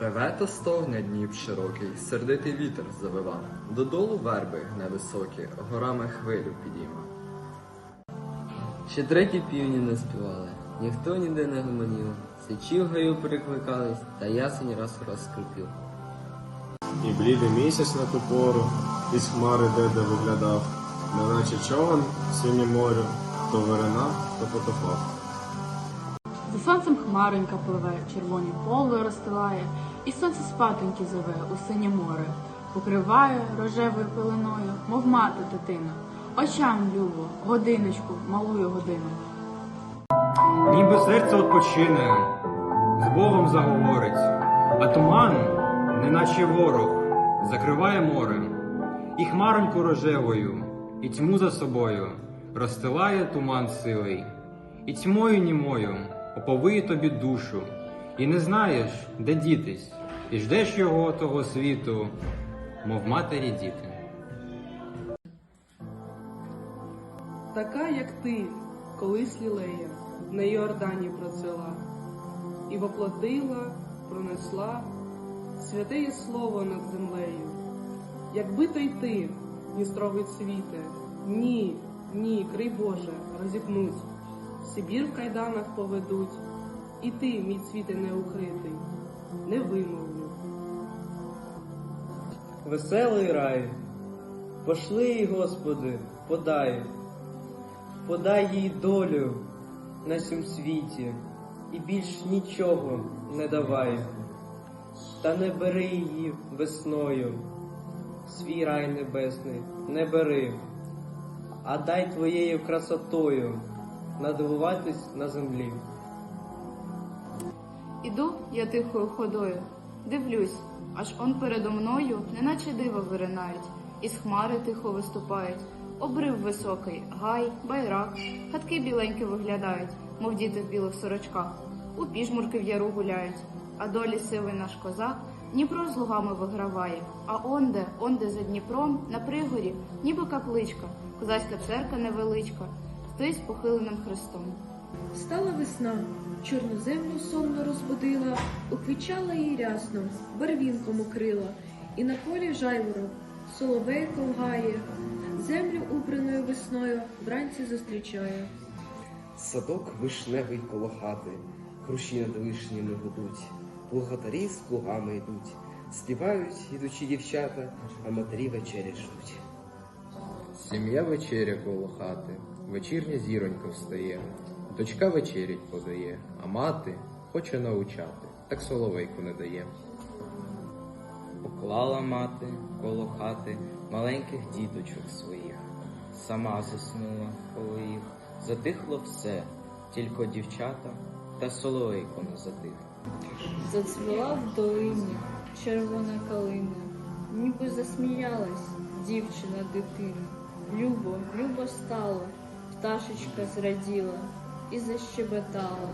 Реве та стогне Дніп широкий, сердитий вітер завива, додолу верби невисокі, горами хвилю підійма. Ще треті півні не співали, ніхто ніде не гомонів, сичі в гаю перекликались, та ясень раз розкріпів. І блідий місяць на ту пору із хмари деде виглядав, неначе човен в синє морю, то виринав, то потопав. За сонцем хмаренька пливе, червоні поле розстилає, і сонце спатоньки зове у синє море, покриває рожевою пеленою, мов мати дитина. Очам любо, годиночку, малую годину. Ніби серце odpoczyне, з Богом заговорить, а туман, неначе ворог, закриває море, і хмароньку рожевою, і тьму за собою розстилає туман силий, і тьмою німою оповиє тобі душу, і не знаєш, де дітись, і ждеш його того світу, мов матері діти. така, як ти, колись лілея, на Йордані процвела, і воплотила, пронесла святеє слово над землею. Якби то й ти, Дністровий цвіте, ні, ні, крий Боже, розіпнуть, Сибір в кайданах поведуть, і ти, мій цвіте неукритий, не вимовлю. Веселий рай, пошли їй, Господи, подай, подай їй долю на сім світі, і більш нічого не давай, та не бери її весною, свій рай небесний, не бери, а дай твоєю красотою надивуватись на землі. Іду я тихою ходою, дивлюсь, аж он передо мною, неначе диво виринають, із хмари тихо виступають, обрив високий, гай, байрак, хатки біленькі виглядають, мов діти в білих сорочках, у піжмурки в яру гуляють, а долі сивий наш козак Дніпро з лугами виграває, а онде, онде за Дніпром, на пригорі, ніби капличка, козацька церква невеличка, стоїть похиленим хрестом. Стала весна, чорну землю сонно розбудила, уквічала її рясно, барвінком укрила, і на полі жайворонок, соловей ковгає, землю убраною весною вранці зустрічає. Садок вишневий коло хати, хрущі над вишнями гудуть, плугатарі з плугами йдуть, співають ідучі дівчата, а матері вечері ждуть. Сім'я вечеря коло хати, вечірня зіронька встає, дочка вечерять подає, а мати хоче научати, так соловейку не дає. Поклала мати коло хати маленьких діточок своїх, сама заснула коло їх, затихло все, тільки дівчата та соловейко не затих. Зацвіла в долині червона калина, ніби засміялась дівчина дитина. Любо, любо стало, пташечка зраділа і защебетала.